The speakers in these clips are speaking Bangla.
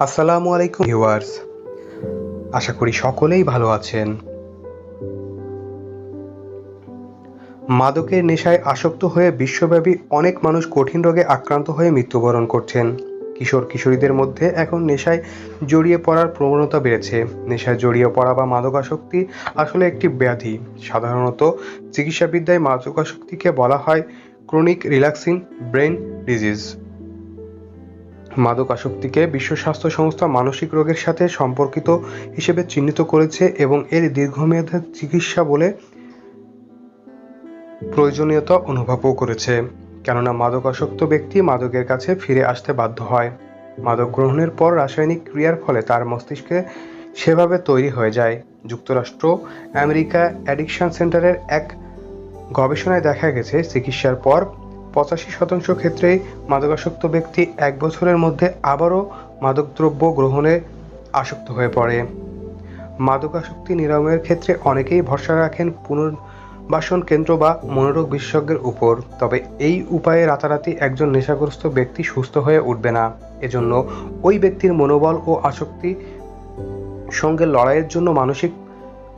আসসালামু আলাইকুম, ভিউয়ার্স। আশা করি সকলেই ভালো আছেন। মাদকের নেশায় আসক্ত হয়ে বিশ্বব্যাপী অনেক মানুষ কঠিন রোগে আক্রান্ত হয়ে মৃত্যুবরণ করছেন। কিশোর কিশোরীদের মধ্যে এখন নেশায় জড়িয়ে পড়ার প্রবণতা বেড়েছে। নেশায় জড়িয়ে পড়া বা মাদকাসক্তি আসলে একটি ব্যাধি। সাধারণত চিকিৎসাবিদ্যায় মাদকাসক্তিকে বলা হয় ক্রনিক রিল্যাক্সিং ব্রেন ডিজিজ মাদক আসক্তিকে বিশ্ব স্বাস্থ্য সংস্থা মানসিক রোগের সাথে সম্পর্কিত হিসেবে চিহ্নিত করেছে এবং এর দীর্ঘমেয়াদী চিকিৎসা বলে প্রয়োজনীয়তা অনুভবও করেছে। কেননা মাদকাসক্ত ব্যক্তি মাদকের কাছে ফিরে আসতে বাধ্য হয়। মাদক গ্রহণের পর রাসায়নিক ক্রিয়ার ফলে তার মস্তিষ্কে সেভাবে তৈরি হয়ে যায়। যুক্তরাষ্ট্র, আমেরিকা অ্যাডিকশন সেন্টারের এক গবেষণায় দেখা গেছে, চিকিৎসার পর পঁচাশি শতাংশ ক্ষেত্রেই মাদকাসক্ত ব্যক্তি এক বছরের মধ্যে আবারও মাদকদ্রব্য গ্রহণে আসক্ত হয়ে পড়ে। মাদকাসক্তি নিরাময়ের ক্ষেত্রে অনেকেই ভরসা রাখেন পুনর্বাসন কেন্দ্র বা মনোরোগ বিশেষজ্ঞের উপর। তবে এই উপায়ে রাতারাতি একজন নেশাগ্রস্ত ব্যক্তি সুস্থ হয়ে উঠবে না। এজন্য ওই ব্যক্তির মনোবল ও আসক্তি সঙ্গে লড়াইয়ের জন্য মানসিক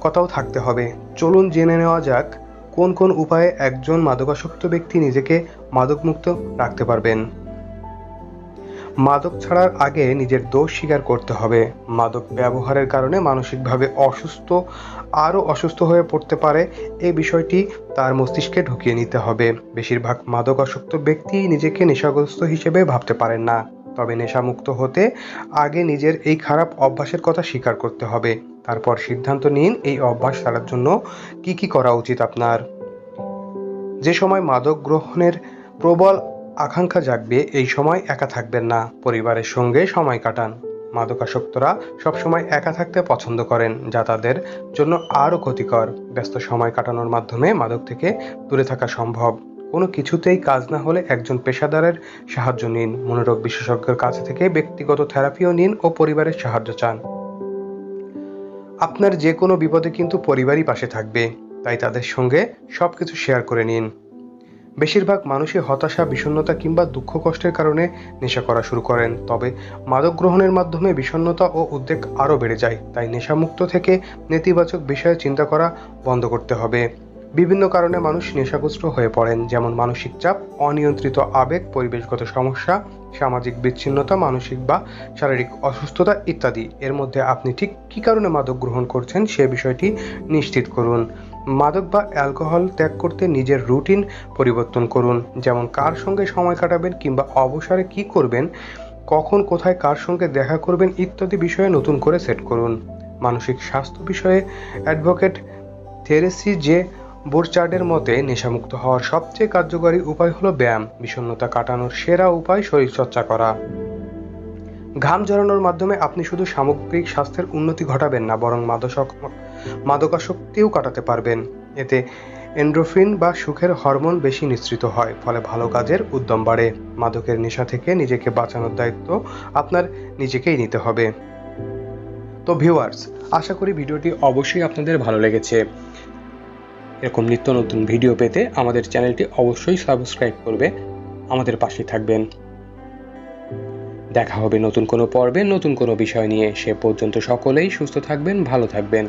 কথাও থাকতে হবে। চলুন জেনে নেওয়া যাক কোন কোন উপায়ে একজন মাদকাসক্ত ব্যক্তি নিজেকে মাদকমুক্ত রাখতে পারবেন? মাদক ছাড়ার আগে নিজের দোষ স্বীকার করতে হবে। মাদক ব্যবহারের কারণে মানসিকভাবে অসুস্থ, আরও অসুস্থ হয়ে পড়তে পারে এই বিষয়টি তার মস্তিষ্কে ঢুকিয়ে নিতে হবে। বেশিরভাগ মাদকাসক্ত ব্যক্তি নিজেকে নেশাগ্রস্ত হিসেবে ভাবতে পারেন না। তবে নেশামুক্ত হতে আগে নিজের এই খারাপ অভ্যাসের কথা স্বীকার করতে হবে। তারপর সিদ্ধান্ত নিন এই অভ্যাস ছাড়ার জন্য কি কি করা উচিত আপনার। যে সময় মাদক গ্রহণের প্রবল আকাঙ্ক্ষা জাগবে, এই সময় একা থাকবেন না। পরিবারের সঙ্গে সময় কাটান। মাদকাসক্তরা সবসময় একা থাকতে পছন্দ করেন, যা তাদের জন্য আরও ক্ষতিকর। ব্যস্ত সময় কাটানোর মাধ্যমে মাদক থেকে দূরে থাকা সম্ভব। কোনো কিছুতেই কাজ না হলে একজন পেশাদারের সাহায্য নিন। মনোরোগ বিশেষজ্ঞের কাছে থেকে ব্যক্তিগত থেরাপিও নিন ও পরিবারের সাহায্য চান। আপনার যে কোনো বিপদে কিন্তু পরিবারই পাশে থাকবে, তাই তাদের সঙ্গে সব কিছু শেয়ার করে নিন। বেশিরভাগ মানুষই হতাশা, বিষণ্ণতা কিংবা দুঃখ কষ্টের কারণে নেশা করা শুরু করেন। তবে মাদক গ্রহণের মাধ্যমে বিষণ্ণতা ও উদ্বেগ আরও বেড়ে যায়, তাই নেশামুক্ত থেকে নেতিবাচক বিষয়ে চিন্তা করা বন্ধ করতে হবে। বিভিন্ন কারণে মানুষ নেশাগ্রস্ত হয়ে পড়েন, যেমন মানসিক চাপ, অনিয়ন্ত্রিত আবেগ, পরিবেশগত সমস্যা, সামাজিক বিচ্ছিন্নতা, মানসিক বা শারীরিক অসুস্থতা ইত্যাদি। এর মধ্যে আপনি ঠিক কী কারণে মাদক গ্রহণ করছেন সে বিষয়টি নিশ্চিত করুন। মাদক বা অ্যালকোহল ত্যাগ করতে নিজের রুটিন পরিবর্তন করুন, যেমন কার সঙ্গে সময় কাটাবেন কিংবা অবসরে কি করবেন, কখন কোথায় কার সঙ্গে দেখা করবেন ইত্যাদি বিষয়ে নতুন করে সেট করুন। মানসিক স্বাস্থ্য বিষয়ে অ্যাডভোকেট থেরেসি যে বোরচার্ডের মতে নেশামুক্ত হওয়ার সবচেয়ে কার্যকরী উপায় হলো ব্যায়াম, বিষণ্ণতা কাটানোর সেরা উপায় শরীরচর্চা করা। ঘাম ঝরানোর মাধ্যমে আপনি শুধু সামগ্রিক স্বাস্থ্যের উন্নতি ঘটাবেন না, বরং মাদক মাদকাসক্তিও কাটাতে পারবেন। এতে এন্ড্রোফিন বা সুখের হরমোন বেশি নিঃসৃত হয়, ফলে ভালো কাজের উদ্যম বাড়ে। মাদকের নেশা থেকে নিজেকে বাঁচানোর দায়িত্ব আপনার নিজেকেই নিতে হবে। তো ভিউয়ার্স আশা করি ভিডিওটি অবশ্যই আপনাদের ভালো লেগেছে। এরকম নিত্য নতুন ভিডিও পেতে আমাদের চ্যানেলটি অবশ্যই সাবস্ক্রাইব করবে। আমাদের পাশে থাকবেন। দেখা হবে নতুন কোনো পর্বে, নতুন কোনো বিষয় নিয়ে। সে পর্যন্ত সকলেই সুস্থ থাকবেন, ভালো থাকবেন।